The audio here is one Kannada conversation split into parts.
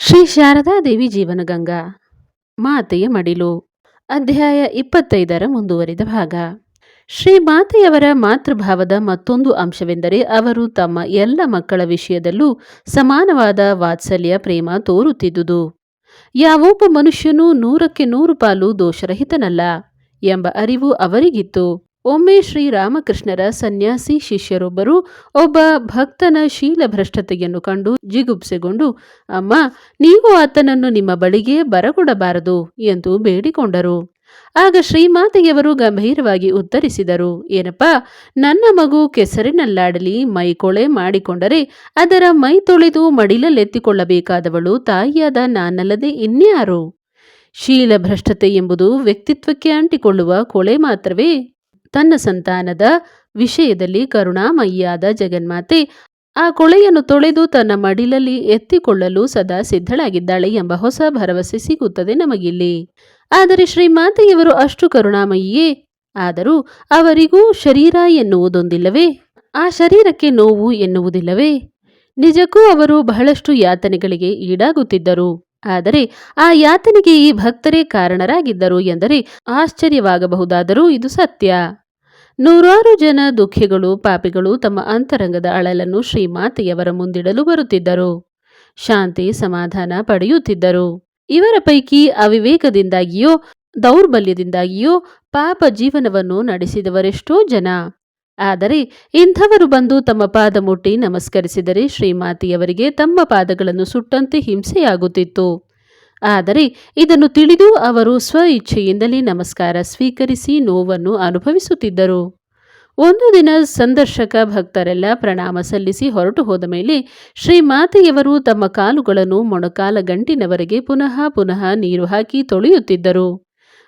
ಶ್ರೀ ಶಾರದಾ ಶಾರದಾದೇವಿ ಜೀವನಗಂಗಾ ಮಾತೆಯ ಮಡಿಲು, ಅಧ್ಯಾಯ ಇಪ್ಪತ್ತೈದರ ಮುಂದುವರಿದ ಭಾಗ. ಶ್ರೀ ಮಾತೆಯವರ ಮಾತೃಭಾವದ ಮತ್ತೊಂದು ಅಂಶವೆಂದರೆ ಅವರು ತಮ್ಮ ಎಲ್ಲ ಮಕ್ಕಳ ವಿಷಯದಲ್ಲೂ ಸಮಾನವಾದ ವಾತ್ಸಲ್ಯ ಪ್ರೇಮ ತೋರುತ್ತಿದ್ದುದು. ಯಾವೊಬ್ಬ ಮನುಷ್ಯನೂ ನೂರಕ್ಕೆ ನೂರು ಪಾಲು ದೋಷರಹಿತನಲ್ಲ ಎಂಬ ಅರಿವು ಅವರಿಗಿತ್ತು. ಒಮ್ಮೆ ಶ್ರೀರಾಮಕೃಷ್ಣರ ಸನ್ಯಾಸಿ ಶಿಷ್ಯರೊಬ್ಬರು ಒಬ್ಬ ಭಕ್ತನ ಶೀಲಭ್ರಷ್ಟತೆಯನ್ನು ಕಂಡು ಜಿಗುಪ್ಸೆಗೊಂಡು, ಅಮ್ಮ, ನೀವು ಆತನನ್ನು ನಿಮ್ಮ ಬಳಿಗೆ ಬರಕೊಡಬಾರದು ಎಂದು ಬೇಡಿಕೊಂಡರು. ಆಗ ಶ್ರೀಮಾತೆಯವರು ಗಂಭೀರವಾಗಿ ಉತ್ತರಿಸಿದರು, ಏನಪ್ಪಾ, ನನ್ನ ಮಗು ಕೆಸರಿನಲ್ಲಾಡಲಿ, ಮೈಕೊಳೆ ಮಾಡಿಕೊಂಡರೆ ಅದರ ಮೈ ತೊಳೆದು ಮಡಿಲಲ್ಲೆತ್ತಿಕೊಳ್ಳಬೇಕಾದವಳು ತಾಯಿಯಾದ ನಾನಲ್ಲದೆ ಇನ್ಯಾರು? ಶೀಲಭ್ರಷ್ಟತೆ ಎಂಬುದು ವ್ಯಕ್ತಿತ್ವಕ್ಕೆ ಅಂಟಿಕೊಳ್ಳುವ ಕೊಳೆ ಮಾತ್ರವೇ? ತನ್ನ ಸಂತಾನದ ವಿಷಯದಲ್ಲಿ ಕರುಣಾಮಯಿಯಾದ ಜಗನ್ಮಾತೆ, ಆ ಕೊಳೆಯನ್ನು ತೊಳೆದು ತನ್ನ ಮಡಿಲಲ್ಲಿ ಎತ್ತಿಕೊಳ್ಳಲು ಸದಾ ಸಿದ್ಧಳಾಗಿದ್ದಾಳೆ ಎಂಬ ಹೊಸ ಭರವಸೆ ಸಿಗುತ್ತದೆ ನಮಗಿಲ್ಲಿ. ಆದರೆ ಶ್ರೀಮಾತೆಯವರು ಅಷ್ಟು ಕರುಣಾಮಯಿಯೇ? ಆದರೂ ಅವರಿಗೂ ಶರೀರ ಎನ್ನುವುದೊಂದಿಲ್ಲವೇ? ಆ ಶರೀರಕ್ಕೆ ನೋವು ಎನ್ನುವುದಿಲ್ಲವೇ? ನಿಜಕ್ಕೂ ಅವರು ಬಹಳಷ್ಟು ಯಾತನೆಗಳಿಗೆ ಈಡಾಗುತ್ತಿದ್ದರು. ಆದರೆ ಆ ಯಾತನೆಗೆ ಈ ಭಕ್ತರೇ ಕಾರಣರಾಗಿದ್ದರು ಎಂದರೆ ಆಶ್ಚರ್ಯವಾಗಬಹುದಾದರೂ ಇದು ಸತ್ಯ. ನೂರಾರು ಜನ ದುಃಖಿಗಳು, ಪಾಪಿಗಳು ತಮ್ಮ ಅಂತರಂಗದ ಅಳಲನ್ನು ಶ್ರೀಮಾತೆಯವರ ಮುಂದಿಡಲು ಬರುತ್ತಿದ್ದರು. ಶಾಂತಿ ಸಮಾಧಾನ ಪಡೆಯುತ್ತಿದ್ದರು. ಇವರ ಪೈಕಿ ಅವಿವೇಕದಿಂದಾಗಿಯೋ, ದೌರ್ಬಲ್ಯದಿಂದಾಗಿಯೋ ಪಾಪ ಜೀವನವನ್ನು ನಡೆಸಿದವರೆಷ್ಟೋ ಜನ. ಆದರೆ, ಇಂಥವರು ಬಂದು ತಮ್ಮ ಪಾದ ಮುಟ್ಟಿ ನಮಸ್ಕರಿಸಿದರೆ ಶ್ರೀಮಾತೆಯವರಿಗೆ ತಮ್ಮ ಪಾದಗಳನ್ನು ಸುಟ್ಟಂತೆ ಹಿಂಸೆಯಾಗುತ್ತಿತ್ತು. ಆದರೆ ಇದನ್ನು ತಿಳಿದು ಅವರು ಸ್ವ ಇಚ್ಛೆಯಿಂದಲೇ ನಮಸ್ಕಾರ ಸ್ವೀಕರಿಸಿ ನೋವನ್ನು ಅನುಭವಿಸುತ್ತಿದ್ದರು. ಒಂದು ದಿನ ಸಂದರ್ಶಕ ಭಕ್ತರೆಲ್ಲ ಪ್ರಣಾಮ ಸಲ್ಲಿಸಿ ಹೊರಟು ಹೋದ ಮೇಲೆ ಶ್ರೀಮಾತೆಯವರು ತಮ್ಮ ಕಾಲುಗಳನ್ನು ಮೊಣಕಾಲ ಗಂಟಿನವರೆಗೆ ಪುನಃ ಪುನಃ ನೀರು ಹಾಕಿ ತೊಳೆಯುತ್ತಿದ್ದರು.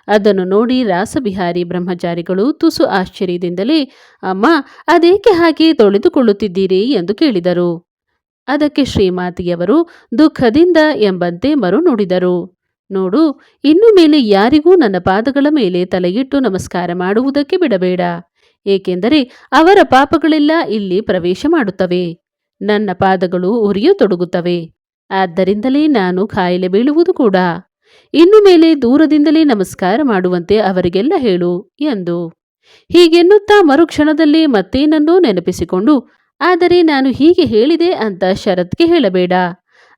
ಅದನ್ನು ನೋಡಿ ರಾಸಬಿಹಾರಿ ಬ್ರಹ್ಮಚಾರಿಗಳು ತುಸು ಆಶ್ಚರ್ಯದಿಂದಲೇ, ಅಮ್ಮ, ಅದೇಕೆ ಹಾಗೆ ತೊಳೆದುಕೊಳ್ಳುತ್ತಿದ್ದೀರಿ? ಎಂದು ಕೇಳಿದರು. ಅದಕ್ಕೆ ಶ್ರೀಮಾತಿಯವರು ದುಃಖದಿಂದ ಎಂಬಂತೆ ಮರು ನುಡಿದರು. ನೋಡು, ಇನ್ನು ಮೇಲೆ ಯಾರಿಗೂ ನನ್ನ ಪಾದಗಳ ಮೇಲೆ ತಲೆಗಿಟ್ಟು ನಮಸ್ಕಾರ ಮಾಡುವುದಕ್ಕೆ ಬಿಡಬೇಡ. ಏಕೆಂದರೆ ಅವರ ಪಾಪಗಳೆಲ್ಲ ಇಲ್ಲಿ ಪ್ರವೇಶ ಮಾಡುತ್ತವೆ. ನನ್ನ ಪಾದಗಳು ಉರಿಯತೊಡಗುತ್ತವೆ ಆದ್ದರಿಂದಲೇ ನಾನು ಕಾಯಿಲೆ ಬೀಳುವುದು ಕೂಡ. ಇನ್ನು ಮೇಲೆ ದೂರದಿಂದಲೇ ನಮಸ್ಕಾರ ಮಾಡುವಂತೆ ಅವರಿಗೆಲ್ಲ ಹೇಳು, ಎಂದು. ಹೀಗೆನ್ನುತ್ತಾ ಮರುಕ್ಷಣದಲ್ಲಿ ಮತ್ತೇನನ್ನೋ ನೆನಪಿಸಿಕೊಂಡು ಆದರೆ ನಾನು ಹೀಗೆ ಹೇಳಿದೆ ಅಂತ ಶರತ್ಗೆ ಹೇಳಬೇಡ.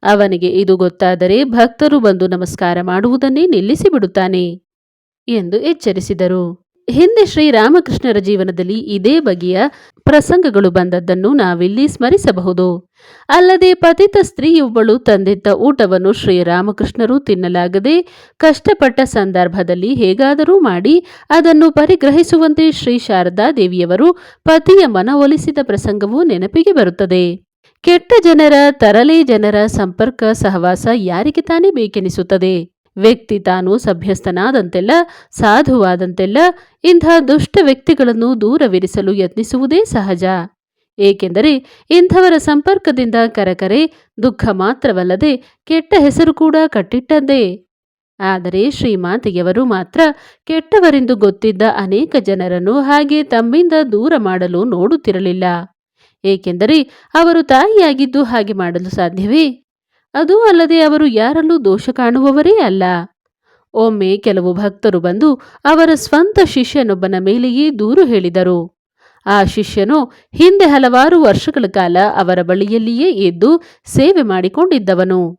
ಅವನಿಗೆ ಇದು ಗೊತ್ತಾದರೆ ಭಕ್ತರು ಬಂದು ನಮಸ್ಕಾರ ಮಾಡುವುದನ್ನೇ ನಿಲ್ಲಿಸಿಬಿಡುತ್ತಾನೆ ಎಂದು ಎಚ್ಚರಿಸಿದರು. ಹಿಂದೆ ಶ್ರೀರಾಮಕೃಷ್ಣರ ಜೀವನದಲ್ಲಿ ಇದೇ ಬಗೆಯ ಪ್ರಸಂಗಗಳು ಬಂದದ್ದನ್ನು ನಾವಿಲ್ಲಿ ಸ್ಮರಿಸಬಹುದು. ಅಲ್ಲದೆ ಪತಿತ ಸ್ತ್ರೀಯೊಬ್ಬಳು ತಂದಿದ್ದ ಊಟವನ್ನು ಶ್ರೀರಾಮಕೃಷ್ಣರು ತಿನ್ನಲಾಗದೆ ಕಷ್ಟಪಟ್ಟ ಸಂದರ್ಭದಲ್ಲಿ ಹೇಗಾದರೂ ಮಾಡಿ ಅದನ್ನು ಪರಿಗ್ರಹಿಸುವಂತೆ ಶ್ರೀ ಶಾರದಾ ದೇವಿಯವರು ಪತಿಯ ಮನವೊಲಿಸಿದ ಪ್ರಸಂಗವು ನೆನಪಿಗೆ ಬರುತ್ತದೆ. ಕೆಟ್ಟ ಜನರ, ತರಲೆ ಜನರ ಸಂಪರ್ಕ, ಸಹವಾಸ ಯಾರಿಗೆ ತಾನೇ ಬೇಕೆನಿಸುತ್ತದೆ? ವ್ಯಕ್ತಿ ತಾನು ಸಭ್ಯಸ್ಥನಾದಂತೆಲ್ಲ, ಸಾಧುವಾದಂತೆಲ್ಲ, ಇಂಥ ದುಷ್ಟ ವ್ಯಕ್ತಿಗಳನ್ನು ದೂರವಿರಿಸಲು ಯತ್ನಿಸುವುದೇ ಸಹಜ. ಏಕೆಂದರೆ ಇಂಥವರ ಸಂಪರ್ಕದಿಂದ ಕರಕರೆ ದುಃಖ ಮಾತ್ರವಲ್ಲದೆ ಕೆಟ್ಟ ಹೆಸರು ಕೂಡ ಕಟ್ಟಿಟ್ಟದ್ದೇ. ಆದರೆ ಶ್ರೀಮಾತೆಯವರು ಮಾತ್ರ ಕೆಟ್ಟವರೆಂದು ಗೊತ್ತಿದ್ದ ಅನೇಕ ಜನರನ್ನು ಹಾಗೆ ತಮ್ಮಿಂದ ದೂರ ಮಾಡಲು ನೋಡುತ್ತಿರಲಿಲ್ಲ. ಏಕೆಂದರೆ ಅವರು ತಾಯಿಯಾಗಿದ್ದು ಹಾಗೆ ಮಾಡಲು ಸಾಧ್ಯವೇ? ಅದೂ ಅಲ್ಲದೆ ಅವರು ಯಾರಲ್ಲೂ ದೋಷ ಕಾಣುವವರೇ ಅಲ್ಲ. ಒಮ್ಮೆ ಕೆಲವು ಭಕ್ತರು ಬಂದು ಅವರ ಸ್ವಂತ ಶಿಷ್ಯನೊಬ್ಬನ ಮೇಲೆಯೇ ದೂರು ಹೇಳಿದರು. ಆ ಶಿಷ್ಯನು ಹಿಂದೆ ಹಲವಾರು ವರ್ಷಗಳ ಕಾಲ ಅವರ ಬಳಿಯಲ್ಲಿಯೇ ಎದ್ದು ಸೇವೆ ಮಾಡಿಕೊಂಡಿದ್ದವನು.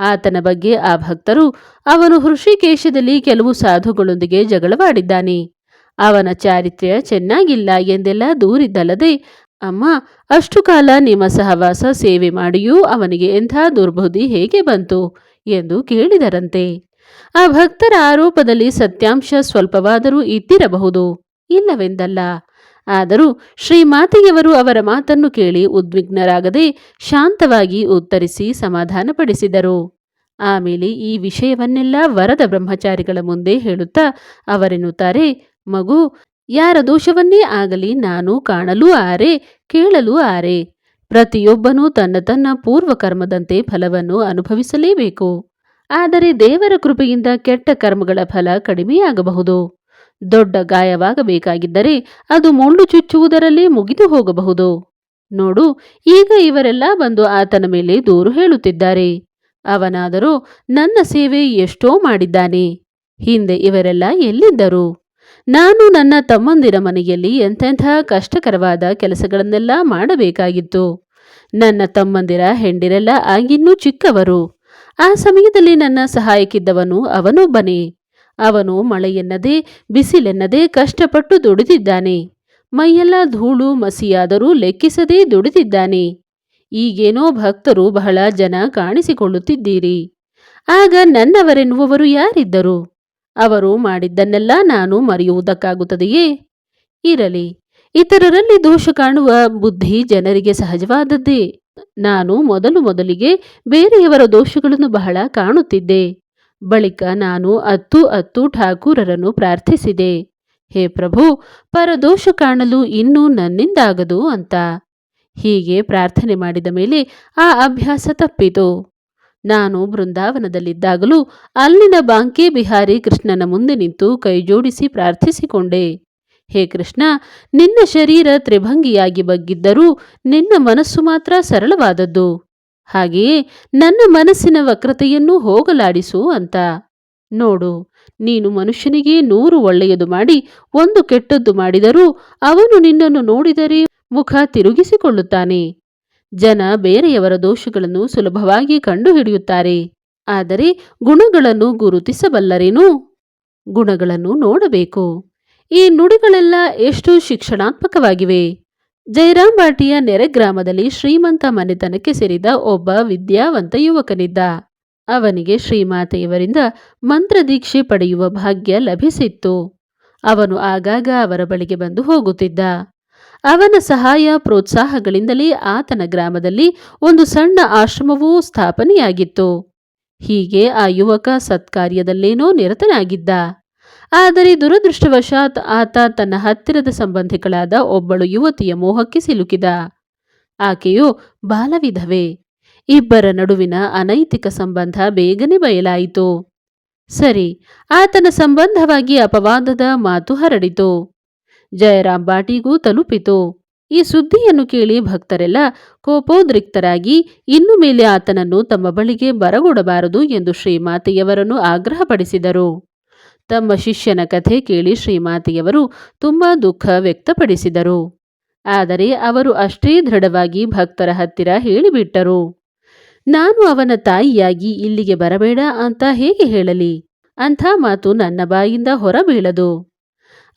ಆತನ ಬಗ್ಗೆ ಆ ಭಕ್ತರು ಅವನು ಹೃಷಿಕೇಶದಲ್ಲಿ ಕೆಲವು ಸಾಧುಗಳೊಂದಿಗೆ ಜಗಳವಾಡಿದ್ದಾನೆ. ಅವನ ಚಾರಿತ್ರ್ಯ ಚೆನ್ನಾಗಿಲ್ಲ ಎಂದೆಲ್ಲ ದೂರಿದ್ದಲ್ಲದೆ ಅಮ್ಮ, ಅಷ್ಟು ಕಾಲ ನಿಮ್ಮ ಸಹವಾಸ ಸೇವೆ ಮಾಡಿಯೂ ಅವನಿಗೆ ಎಂಥ ದುರ್ಬುದ್ಧಿ ಹೇಗೆ ಬಂತು? ಎಂದು ಕೇಳಿದರಂತೆ. ಆ ಭಕ್ತರ ಆರೋಪದಲ್ಲಿ ಸತ್ಯಾಂಶ ಸ್ವಲ್ಪವಾದರೂ ಇದ್ದಿರಬಹುದು. ಇಲ್ಲವೆಂದಲ್ಲ. ಆದರೂ ಶ್ರೀಮಾತೆಯವರು ಅವರ ಮಾತನ್ನು ಕೇಳಿ ಉದ್ವಿಗ್ನರಾಗದೆ ಶಾಂತವಾಗಿ ಉತ್ತರಿಸಿ ಸಮಾಧಾನಪಡಿಸಿದರು. ಆಮೇಲೆ ಈ ವಿಷಯವನ್ನೆಲ್ಲ ವರದ ಬ್ರಹ್ಮಚಾರಿಗಳ ಮುಂದೆ ಹೇಳುತ್ತಾ ಅವರೆನ್ನುತ್ತಾರೆ, ಮಗು ಯಾರ ದೋಷವನ್ನೇ ಆಗಲಿ ನಾನು ಕಾಣಲೂ ಆರೆ, ಕೇಳಲೂ ಆರೆ. ಪ್ರತಿಯೊಬ್ಬನೂ ತನ್ನ ತನ್ನ ಪೂರ್ವಕರ್ಮದಂತೆ ಫಲವನ್ನು ಅನುಭವಿಸಲೇಬೇಕು. ಆದರೆ ದೇವರ ಕೃಪೆಯಿಂದ ಕೆಟ್ಟ ಕರ್ಮಗಳ ಫಲ ಕಡಿಮೆಯಾಗಬಹುದು. ದೊಡ್ಡ ಗಾಯವಾಗಬೇಕಾಗಿದ್ದರೆ ಅದು ಮುಳ್ಳು ಚುಚ್ಚುವುದರಲ್ಲೇ ಮುಗಿದು ಹೋಗಬಹುದು. ನೋಡು, ಈಗ ಇವರೆಲ್ಲ ಬಂದು ಆತನ ಮೇಲೆ ದೂರು ಹೇಳುತ್ತಿದ್ದಾರೆ. ಅವನಾದರೂ ನನ್ನ ಸೇವೆ ಎಷ್ಟೋ ಮಾಡಿದ್ದಾನೆ. ಹಿಂದೆ ಇವರೆಲ್ಲ ಎಲ್ಲಿದ್ದರು? ನಾನು ನನ್ನ ತಮ್ಮಂದಿರ ಮನೆಯಲ್ಲಿ ಎಂತೆಂಥ ಕಷ್ಟಕರವಾದ ಕೆಲಸಗಳನ್ನೆಲ್ಲ ಮಾಡಬೇಕಾಗಿತ್ತು. ನನ್ನ ತಮ್ಮಂದಿರ ಹೆಂಡಿರೆಲ್ಲ ಆಗಿನ್ನೂ ಚಿಕ್ಕವರು. ಆ ಸಮಯದಲ್ಲಿ ನನ್ನ ಸಹಾಯಕ್ಕಿದ್ದವನು ಅವನೊಬ್ಬನೇ. ಅವನು ಮಳೆಯೆನ್ನದೆ, ಬಿಸಿಲೆನ್ನದೆ ಕಷ್ಟಪಟ್ಟು ದುಡಿದಿದ್ದಾನೆ. ಮೈಯೆಲ್ಲ ಧೂಳು ಮಸಿಯಾದರೂ ಲೆಕ್ಕಿಸದೇ ದುಡಿದಿದ್ದಾನೆ. ಈಗೇನೋ ಭಕ್ತರು ಬಹಳ ಜನ ಕಾಣಿಸಿಕೊಳ್ಳುತ್ತಿದ್ದೀರಿ. ಆಗ ನನ್ನವರೆನ್ನುವರು ಯಾರಿದ್ದರು? ಅವರು ಮಾಡಿದ್ದನ್ನೆಲ್ಲ ನಾನು ಮರೆಯುವುದಕ್ಕಾಗುತ್ತದೆಯೇ? ಇರಲಿ, ಇತರರಲ್ಲಿ ದೋಷ ಕಾಣುವ ಬುದ್ಧಿ ಜನರಿಗೆ ಸಹಜವಾದದ್ದೇ. ನಾನು ಮೊದಲು ಮೊದಲಿಗೆ ಬೇರೆಯವರ ದೋಷಗಳನ್ನು ಬಹಳ ಕಾಣುತ್ತಿದ್ದೆ. ಬಳಿಕ ನಾನು ಅತ್ತು ಅತ್ತು ಠಾಕೂರರನ್ನು ಪ್ರಾರ್ಥಿಸಿದೆ. ಹೇ ಪ್ರಭು, ಪರದೋಷ ಕಾಣಲು ಇನ್ನೂ ನನ್ನಿಂದಾಗದು ಅಂತ. ಹೀಗೆ ಪ್ರಾರ್ಥನೆ ಮಾಡಿದ ಮೇಲೆ ಆ ಅಭ್ಯಾಸ ತಪ್ಪಿತು. ನಾನು ಬೃಂದಾವನದಲ್ಲಿದ್ದಾಗಲೂ ಅಲ್ಲಿನ ಬಾಂಕೆ ಬಿಹಾರಿ ಕೃಷ್ಣನ ಮುಂದೆ ನಿಂತು ಕೈಜೋಡಿಸಿ ಪ್ರಾರ್ಥಿಸಿಕೊಂಡೆ. ಹೇ ಕೃಷ್ಣ, ನಿನ್ನ ಶರೀರ ತ್ರಿಭಂಗಿಯಾಗಿ ಬಗ್ಗಿದ್ದರೂ ನಿನ್ನ ಮನಸ್ಸು ಮಾತ್ರ ಸರಳವಾದದ್ದು. ಹಾಗೆಯೇ ನನ್ನ ಮನಸ್ಸಿನ ವಕ್ರತೆಯನ್ನು ಹೋಗಲಾಡಿಸು ಅಂತ. ನೋಡು, ನೀನು ಮನುಷ್ಯನಿಗೆ ನೂರು ಒಳ್ಳೆಯದು ಮಾಡಿ ಒಂದು ಕೆಟ್ಟದ್ದು ಮಾಡಿದರೂ ಅವನು ನಿನ್ನನ್ನು ನೋಡಿದರೆ ಮುಖ ತಿರುಗಿಸಿಕೊಳ್ಳುತ್ತಾನೆ. ಜನ ಬೇರೆಯವರ ದೋಷಗಳನ್ನು ಸುಲಭವಾಗಿ ಕಂಡುಹಿಡಿಯುತ್ತಾರೆ. ಆದರೆ ಗುಣಗಳನ್ನು ಗುರುತಿಸಬಲ್ಲರೇನು? ಗುಣಗಳನ್ನು ನೋಡಬೇಕು. ಈ ನುಡಿಗಳೆಲ್ಲ ಎಷ್ಟು ಶಿಕ್ಷಣಾತ್ಮಕವಾಗಿವೆ. ಜಯರಾಮ್ ಬಾಟಿಯ ನೆರೆ ಗ್ರಾಮದಲ್ಲಿ ಶ್ರೀಮಂತ ಮನೆತನಕ್ಕೆ ಸೇರಿದ ಒಬ್ಬ ವಿದ್ಯಾವಂತ ಯುವಕನಿದ್ದ. ಅವನಿಗೆ ಶ್ರೀಮಾತೆಯವರಿಂದ ಮಂತ್ರದೀಕ್ಷೆ ಪಡೆಯುವ ಭಾಗ್ಯ ಲಭಿಸಿತ್ತು. ಅವನು ಆಗಾಗ ಅವರ ಬಳಿಗೆ ಬಂದು ಹೋಗುತ್ತಿದ್ದ. ಅವನ ಸಹಾಯ ಪ್ರೋತ್ಸಾಹಗಳಿಂದಲೇ ಆತನ ಗ್ರಾಮದಲ್ಲಿ ಒಂದು ಸಣ್ಣ ಆಶ್ರಮವೂ ಸ್ಥಾಪನೆಯಾಗಿತ್ತು. ಹೀಗೆ ಆ ಯುವಕ ಸತ್ಕಾರ್ಯದಲ್ಲೇನೋ ನಿರತನಾಗಿದ್ದ. ಆದರೆ ದುರದೃಷ್ಟವಶಾತ್ ಆತ ತನ್ನ ಹತ್ತಿರದ ಸಂಬಂಧಿಗಳಾದ ಒಬ್ಬಳು ಯುವತಿಯ ಮೋಹಕ್ಕೆ ಸಿಲುಕಿದ. ಆಕೆಯು ಬಾಲವಿಧವೆ. ಇಬ್ಬರ ನಡುವಿನ ಅನೈತಿಕ ಸಂಬಂಧ ಬೇಗನೆ ಬಯಲಾಯಿತು. ಸರಿ, ಆತನ ಸಂಬಂಧವಾಗಿ ಅಪವಾದದ ಮಾತು ಹರಡಿತು. ಜಯರಾಮ್ ಬಾಟಿಗೂ ತಲುಪಿತು. ಈ ಸುದ್ದಿಯನ್ನು ಕೇಳಿ ಭಕ್ತರೆಲ್ಲ ಕೋಪೋದ್ರಿಕ್ತರಾಗಿ, ಇನ್ನು ಮೇಲೆ ಆತನನ್ನು ತಮ್ಮ ಬಳಿಗೆ ಬರಗೊಡಬಾರದು ಎಂದು ಶ್ರೀಮಾತೆಯವರನ್ನು ಆಗ್ರಹಪಡಿಸಿದರು. ತಮ್ಮ ಶಿಷ್ಯನ ಕಥೆ ಕೇಳಿ ಶ್ರೀಮಾತೆಯವರು ತುಂಬಾ ದುಃಖ ವ್ಯಕ್ತಪಡಿಸಿದರು. ಆದರೆ ಅವರು ಅಷ್ಟೇ ದೃಢವಾಗಿ ಭಕ್ತರ ಹತ್ತಿರ ಹೇಳಿಬಿಟ್ಟರು. ನಾನು ಅವನ ತಾಯಿಯಾಗಿ ಇಲ್ಲಿಗೆ ಬರಬೇಡ ಅಂತ ಹೇಗೆ ಹೇಳಲಿ? ಅಂಥ ಮಾತು ನನ್ನ ಬಾಯಿಂದ ಹೊರಬೀಳದು.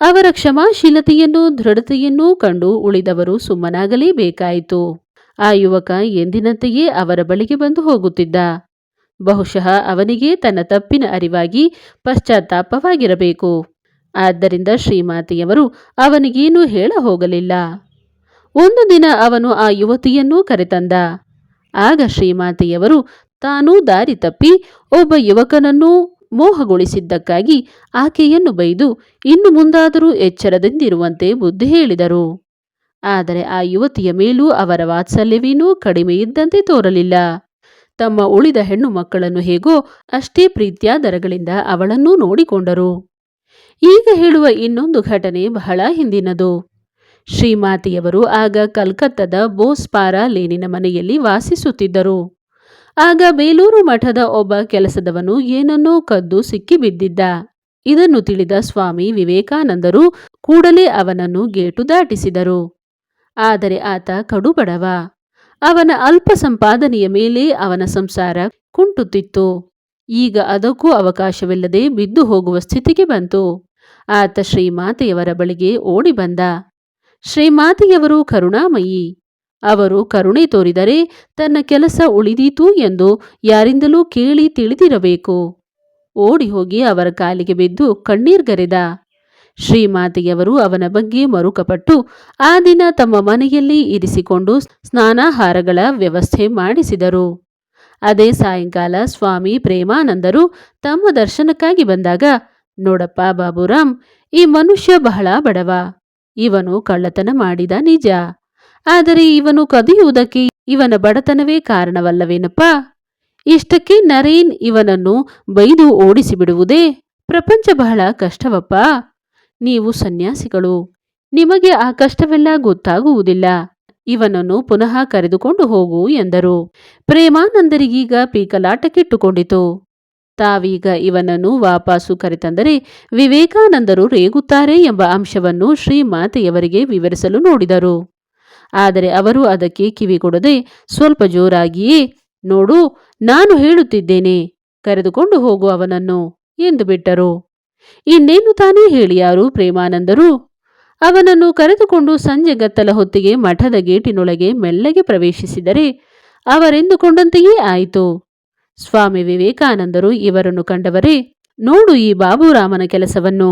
ಅವರ ಕ್ಷಮಾಶೀಲತೆಯನ್ನು ದೃಢತೆಯನ್ನೂ ಕಂಡು ಉಳಿದವರು ಸುಮ್ಮನಾಗಲೇಬೇಕಾಯಿತು ಆ ಯುವಕ ಎಂದಿನಂತೆಯೇ ಅವರ ಬಳಿಗೆ ಬಂದು ಹೋಗುತ್ತಿದ್ದ. ಬಹುಶಃ ಅವನಿಗೆ ತನ್ನ ತಪ್ಪಿನ ಅರಿವಾಗಿ ಪಶ್ಚಾತ್ತಾಪವಾಗಿರಬೇಕು. ಆದ್ದರಿಂದ ಶ್ರೀಮಾತೆಯವರು ಅವನಿಗೇನೂ ಹೇಳ ಹೋಗಲಿಲ್ಲ. ಒಂದು ದಿನ ಅವನು ಆ ಯುವತಿಯನ್ನೂ ಕರೆತಂದ. ಆಗ ಶ್ರೀಮಾತೆಯವರು, ತಾನೂ ದಾರಿ ತಪ್ಪಿ ಒಬ್ಬ ಯುವಕನನ್ನೂ ಮೋಹಗೊಳಿಸಿದ್ದಕ್ಕಾಗಿ ಆಕೆಯನ್ನು ಬೈದು ಇನ್ನು ಮುಂದಾದರೂ ಎಚ್ಚರದಿಂದಿರುವಂತೆ ಬುದ್ಧಿ ಹೇಳಿದರು. ಆದರೆ ಆ ಯುವತಿಯ ಮೇಲೂ ಅವರ ವಾತ್ಸಲ್ಯವೇನೂ ಕಡಿಮೆ ಇದ್ದಂತೆ ತೋರಲಿಲ್ಲ. ತಮ್ಮ ಉಳಿದ ಹೆಣ್ಣು ಮಕ್ಕಳನ್ನು ಹೇಗೋ ಅಷ್ಟೇ ಪ್ರೀತ್ಯಾದರಗಳಿಂದ ಅವಳನ್ನೂ ನೋಡಿಕೊಂಡರು. ಈಗ ಹೇಳುವ ಇನ್ನೊಂದು ಘಟನೆ ಬಹಳ ಹಿಂದಿನದು. ಶ್ರೀಮಾತಿಯವರು ಆಗ ಕಲ್ಕತ್ತದ ಬೋಸ್ಪಾರಾ ಲೇನಿನ ಮನೆಯಲ್ಲಿ ವಾಸಿಸುತ್ತಿದ್ದರು. ಆಗ ಬೇಲೂರು ಮಠದ ಒಬ್ಬ ಕೆಲಸದವನು ಏನನ್ನೋ ಕದ್ದು ಸಿಕ್ಕಿಬಿದ್ದಿದ್ದ ಇದನ್ನು ತಿಳಿದ ಸ್ವಾಮಿ ವಿವೇಕಾನಂದರು ಕೂಡಲೇ ಅವನನ್ನು ಗೇಟು ದಾಟಿಸಿದರು. ಆದರೆ ಆತ ಕಡುಬಡವ. ಅವನ ಅಲ್ಪ ಸಂಪಾದನೆಯ ಮೇಲೆ ಅವನ ಸಂಸಾರ ಕುಂಟುತ್ತಿತ್ತು. ಈಗ ಅದಕ್ಕೂ ಅವಕಾಶವಿಲ್ಲದೆ ಬಿದ್ದು ಹೋಗುವ ಸ್ಥಿತಿಗೆ ಬಂತು. ಆತ ಶ್ರೀಮಾತೆಯವರ ಬಳಿಗೆ ಓಡಿ ಬಂದ. ಶ್ರೀಮಾತೆಯವರು ಕರುಣಾಮಯಿ. ಅವರು ಕರುಣೆ ತೋರಿದರೆ ತನ್ನ ಕೆಲಸ ಉಳಿದೀತು ಎಂದು ಯಾರಿಂದಲೂ ಕೇಳಿ ತಿಳಿದಿರಬೇಕು. ಓಡಿ ಹೋಗಿ ಅವರ ಕಾಲಿಗೆ ಬಿದ್ದು ಕಣ್ಣೀರ್ಗರೆದ ಶ್ರೀಮಾತೆಯವರು ಅವನ ಬಗ್ಗೆ ಮರುಕಪಟ್ಟು ಆ ದಿನ ತಮ್ಮ ಮನೆಯಲ್ಲಿ ಇರಿಸಿಕೊಂಡು ಸ್ನಾನಾಹಾರಗಳ ವ್ಯವಸ್ಥೆ ಮಾಡಿಸಿದರು. ಅದೇ ಸಾಯಂಕಾಲ ಸ್ವಾಮಿ ಪ್ರೇಮಾನಂದರು ತಮ್ಮ ದರ್ಶನಕ್ಕಾಗಿ ಬಂದಾಗ, ನೋಡಪ್ಪ ಬಾಬುರಾಮ್, ಈ ಮನುಷ್ಯ ಬಹಳ ಬಡವ. ಇವನು ಕಳ್ಳತನ ಮಾಡಿದ ನಿಜ. ಆದರೆ ಇವನು ಕದಿಯುವುದಕ್ಕೆ ಇವನ ಬಡತನವೇ ಕಾರಣವಲ್ಲವೇನಪ್ಪ? ಇಷ್ಟಕ್ಕೆ ನರೇನ್ ಇವನನ್ನು ಬೈದು ಓಡಿಸಿಬಿಡುವುದೇ ಪ್ರಪಂಚ ಬಹಳ ಕಷ್ಟವಪ್ಪ? ನೀವು ಸನ್ಯಾಸಿಗಳು. ನಿಮಗೆ ಆ ಕಷ್ಟವೆಲ್ಲ ಗೊತ್ತಾಗುವುದಿಲ್ಲ. ಇವನನ್ನು ಪುನಃ ಕರೆದುಕೊಂಡು ಹೋಗು ಎಂದರು. ಪ್ರೇಮಾನಂದರಿಗೀಗ ಪೀಕಲಾಟಕ್ಕಿಟ್ಟುಕೊಂಡಿತು. ತಾವೀಗ ಇವನನ್ನು ವಾಪಾಸು ಕರೆತಂದರೆ ವಿವೇಕಾನಂದರು ರೇಗುತ್ತಾರೆ ಎಂಬ ಅಂಶವನ್ನು ಶ್ರೀಮಾತೆಯವರಿಗೆ ವಿವರಿಸಲು ನೋಡಿದರು. ಆದರೆ ಅವರು ಅದಕ್ಕೆ ಕಿವಿಗೊಡದೆ ಸ್ವಲ್ಪ ಜೋರಾಗಿಯೇ, ನೋಡು, ನಾನು ಹೇಳುತ್ತಿದ್ದೇನೆ, ಕರೆದುಕೊಂಡು ಹೋಗು ಅವನನ್ನು ಎಂದು ಬಿಟ್ಟರು. ಇನ್ನೇನು ತಾನೇ ಹೇಳಿಯಾರು ಪ್ರೇಮಾನಂದರು? ಅವನನ್ನು ಕರೆದುಕೊಂಡು ಸಂಜೆ ಗತ್ತಲ ಹೊತ್ತಿಗೆ ಮಠದ ಗೇಟಿನೊಳಗೆ ಮೆಲ್ಲಗೆ ಪ್ರವೇಶಿಸಿದರೆ ಅವರೆಂದುಕೊಂಡಂತೆಯೇ ಆಯಿತು. ಸ್ವಾಮಿ ವಿವೇಕಾನಂದರು ಇವರನ್ನು ಕಂಡವರೇ, ನೋಡು ಈ ಬಾಬುರಾಮನ ಕೆಲಸವನ್ನು,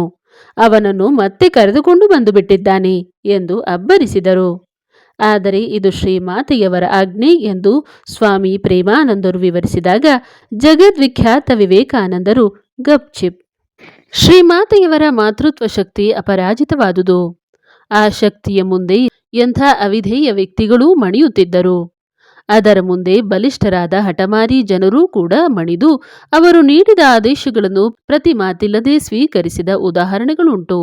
ಅವನನ್ನು ಮತ್ತೆ ಕರೆದುಕೊಂಡು ಬಂದು ಬಿಟ್ಟಿದ್ದಾನೆ ಎಂದು ಅಬ್ಬರಿಸಿದರು. ಆದರೆ ಇದು ಶ್ರೀಮಾತೆಯವರ ಆಜ್ಞೆ ಎಂದು ಸ್ವಾಮಿ ಪ್ರೇಮಾನಂದರು ವಿವರಿಸಿದಾಗ ಜಗದ್ವಿಖ್ಯಾತ ವಿವೇಕಾನಂದರು ಗಪ್ಚಿಪ್ ಶ್ರೀಮಾತೆಯವರ ಮಾತೃತ್ವ ಶಕ್ತಿ ಅಪರಾಜಿತವಾದುದು. ಆ ಶಕ್ತಿಯ ಮುಂದೆ ಎಂಥ ಅವಿಧೇಯ ವ್ಯಕ್ತಿಗಳೂ ಮಣಿಯುತ್ತಿದ್ದರು. ಅದರ ಮುಂದೆ ಬಲಿಷ್ಠರಾದ ಹಠಮಾರಿ ಜನರೂ ಕೂಡ ಮಣಿದು ಅವರು ನೀಡಿದ ಆದೇಶಗಳನ್ನು ಪ್ರತಿ ಮಾತಿಲ್ಲದೆ ಸ್ವೀಕರಿಸಿದ ಉದಾಹರಣೆಗಳುಂಟು.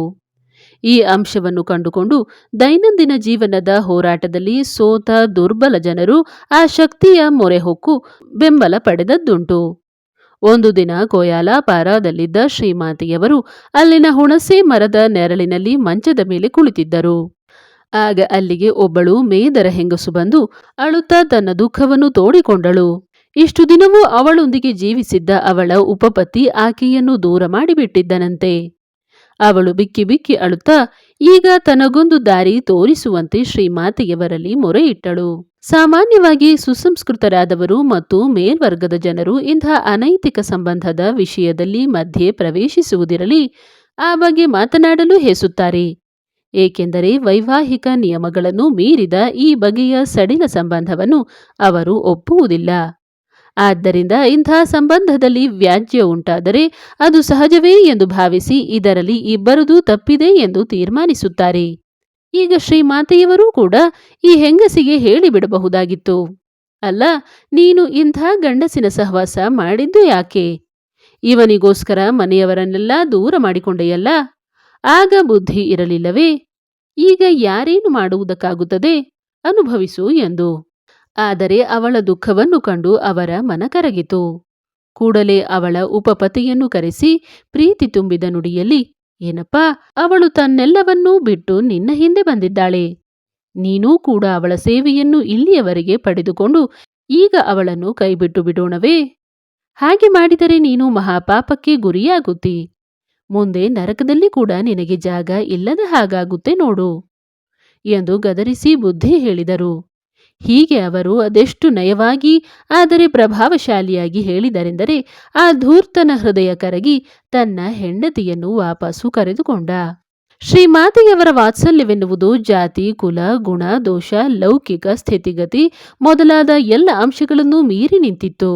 ಈ ಅಂಶವನ್ನು ಕಂಡುಕೊಂಡು ದೈನಂದಿನ ಜೀವನದ ಹೋರಾಟದಲ್ಲಿ ಸೋತ ದುರ್ಬಲ ಜನರು ಆ ಶಕ್ತಿಯ ಮೊರೆ ಹೊಕ್ಕು ಬೆಂಬಲ ಪಡೆದದ್ದುಂಟು. ಒಂದು ದಿನ ಕೊಯಾಲಾಪಾರದಲ್ಲಿದ್ದ ಶ್ರೀಮಾತಿಯವರು ಅಲ್ಲಿನ ಹುಣಸೆ ಮರದ ನೆರಳಿನಲ್ಲಿ ಮಂಚದ ಮೇಲೆ ಕುಳಿತಿದ್ದರು. ಆಗ ಅಲ್ಲಿಗೆ ಒಬ್ಬಳು ಮೇದರ ಹೆಂಗಸು ಬಂದು ಅಳುತ್ತಾ ತನ್ನ ದುಃಖವನ್ನು ತೋಡಿಕೊಂಡಳು. ಇಷ್ಟು ದಿನವೂ ಅವಳೊಂದಿಗೆ ಜೀವಿಸಿದ್ದ ಅವಳ ಉಪಪತಿ ಆಕೆಯನ್ನು ದೂರ ಮಾಡಿಬಿಟ್ಟಿದ್ದನಂತೆ. ಅವಳು ಬಿಕ್ಕಿ ಬಿಕ್ಕಿ ಅಳುತ್ತಾ, ಈಗ ತನಗೊಂದು ದಾರಿ ತೋರಿಸುವಂತೆ ಶ್ರೀಮಾತೆಯವರಲಿ ಮೊರೆ ಇಟ್ಟಳು ಸಾಮಾನ್ಯವಾಗಿ ಸುಸಂಸ್ಕೃತರಾದವರು ಮತ್ತು ಮೇಲ್ವರ್ಗದ ಜನರು ಇಂಥ ಅನೈತಿಕ ಸಂಬಂಧದ ವಿಷಯದಲ್ಲಿ ಮಧ್ಯೆ ಪ್ರವೇಶಿಸುವುದಿರಲಿ, ಆ ಬಗ್ಗೆ ಮಾತನಾಡಲು ಹೆಸುತ್ತಾರೆ. ಏಕೆಂದರೆ ವೈವಾಹಿಕ ನಿಯಮಗಳನ್ನು ಮೀರಿದ ಈ ಬಗೆಯ ಸಡಿಲ ಸಂಬಂಧವನ್ನು ಅವರು ಒಪ್ಪುವುದಿಲ್ಲ. ಆದ್ದರಿಂದ ಇಂಥ ಸಂಬಂಧದಲ್ಲಿ ವ್ಯಾಜ್ಯ ಉಂಟಾದರೆ ಅದು ಸಹಜವೇ ಎಂದು ಭಾವಿಸಿ ಇದರಲ್ಲಿ ಇಬ್ಬರದು ತಪ್ಪಿದೆ ಎಂದು ತೀರ್ಮಾನಿಸುತ್ತಾರೆ. ಈಗ ಶ್ರೀಮಾತೆಯವರೂ ಕೂಡ ಈ ಹೆಂಗಸಿಗೆ ಹೇಳಿಬಿಡಬಹುದಾಗಿತ್ತು. ಅಲ್ಲ, ನೀನು ಇಂಥ ಗಂಡಸಿನ ಸಹವಾಸ ಮಾಡಿದ್ದು ಯಾಕೆ? ಇವನಿಗೋಸ್ಕರ ಮನೆಯವರನ್ನೆಲ್ಲ ದೂರ ಮಾಡಿಕೊಂಡೆಯಲ್ಲ? ಆಗ ಬುದ್ಧಿ ಇರಲಿಲ್ಲವೇ? ಈಗ ಯಾರೇನು ಮಾಡುವುದಕ್ಕಾಗುತ್ತದೆ? ಅನುಭವಿಸು ಎಂದು. ಆದರೆ ಅವಳ ದುಃಖವನ್ನು ಕಂಡು ಅವರ ಮನ ಕರಗಿತು. ಕೂಡಲೇ ಅವಳ ಉಪಪತಿಯನ್ನು ಕರೆಸಿ ಪ್ರೀತಿ ತುಂಬಿದ ನುಡಿಯಲ್ಲಿ, ಏನಪ್ಪಾ, ಅವಳು ತನ್ನೆಲ್ಲವನ್ನೂ ಬಿಟ್ಟು ನಿನ್ನ ಹಿಂದೆ ಬಂದಿದ್ದಾಳೆ. ನೀನೂ ಕೂಡ ಅವಳ ಸೇವೆಯನ್ನು ಇಲ್ಲಿಯವರೆಗೆ ಪಡೆದುಕೊಂಡು ಈಗ ಅವಳನ್ನು ಕೈಬಿಟ್ಟು ಬಿಡೋಣವೇ? ಹಾಗೆ ಮಾಡಿದರೆ ನೀನು ಮಹಾಪಾಪಕ್ಕೆ ಗುರಿಯಾಗುತ್ತಿ. ಮುಂದೆ ನರಕದಲ್ಲಿ ಕೂಡ ನಿನಗೆ ಜಾಗ ಇಲ್ಲದ ಹಾಗಾಗುತ್ತೆ ನೋಡು ಎಂದು ಗದರಿಸಿ ಬುದ್ಧಿ ಹೇಳಿದರು. ಹೀಗೆ ಅವರು ಅದೆಷ್ಟು ನಯವಾಗಿ, ಆದರೆ ಪ್ರಭಾವಶಾಲಿಯಾಗಿ ಹೇಳಿದರೆಂದರೆ ಆ ಧೂರ್ತನ ಹೃದಯ ಕರಗಿ ತನ್ನ ಹೆಂಡತಿಯನ್ನು ವಾಪಸ್ಸು ಕರೆದುಕೊಂಡ. ಶ್ರೀಮಾತೆಯವರ ವಾತ್ಸಲ್ಯವೆನ್ನುವುದು ಜಾತಿ, ಕುಲ, ಗುಣ, ದೋಷ, ಲೌಕಿಕ ಸ್ಥಿತಿಗತಿ ಮೊದಲಾದ ಎಲ್ಲ ಅಂಶಗಳನ್ನು ಮೀರಿ ನಿಂತಿತ್ತು.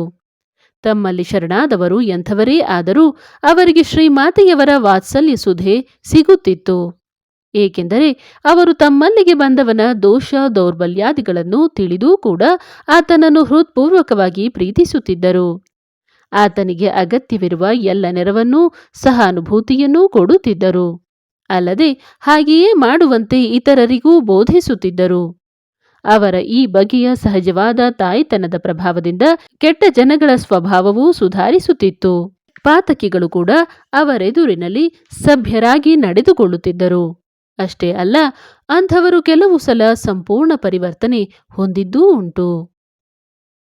ತಮ್ಮಲ್ಲಿ ಶರಣಾದವರು ಎಂಥವರೇ ಆದರೂ ಅವರಿಗೆ ಶ್ರೀಮಾತೆಯವರ ವಾತ್ಸಲ್ಯ ಸುಧೆ ಸಿಗುತ್ತಿತ್ತು. ಏಕೆಂದರೆ ಅವರು ತಮ್ಮಲ್ಲಿಗೆ ಬಂದವನ ದೋಷ, ದೌರ್ಬಲ್ಯಾದಿಗಳನ್ನು ತಿಳಿದೂ ಕೂಡ ಆತನನ್ನು ಹೃತ್ಪೂರ್ವಕವಾಗಿ ಪ್ರೀತಿಸುತ್ತಿದ್ದರು. ಆತನಿಗೆ ಅಗತ್ಯವಿರುವ ಎಲ್ಲ ನೆರವನ್ನೂ, ಸಹಾನುಭೂತಿಯನ್ನೂ ಕೊಡುತ್ತಿದ್ದರು. ಅಲ್ಲದೆ ಹಾಗೆಯೇ ಮಾಡುವಂತೆ ಇತರರಿಗೂ ಬೋಧಿಸುತ್ತಿದ್ದರು. ಅವರ ಈ ಬಗೆಯ ಸಹಜವಾದ ತಾಯ್ತನದ ಪ್ರಭಾವದಿಂದ ಕೆಟ್ಟ ಜನಗಳ ಸ್ವಭಾವವೂ ಸುಧಾರಿಸುತ್ತಿತ್ತು. ಪಾತಕಿಗಳು ಕೂಡ ಅವರೆದುರಿನಲ್ಲಿ ಸಭ್ಯರಾಗಿ ನಡೆದುಕೊಳ್ಳುತ್ತಿದ್ದರು. ಅಷ್ಟೇ ಅಲ್ಲ ಅಂಥವರು ಕೆಲವು ಸಲ ಸಂಪೂರ್ಣ ಪರಿವರ್ತನೆ ಹೊಂದಿದ್ದೂ ಉಂಟು.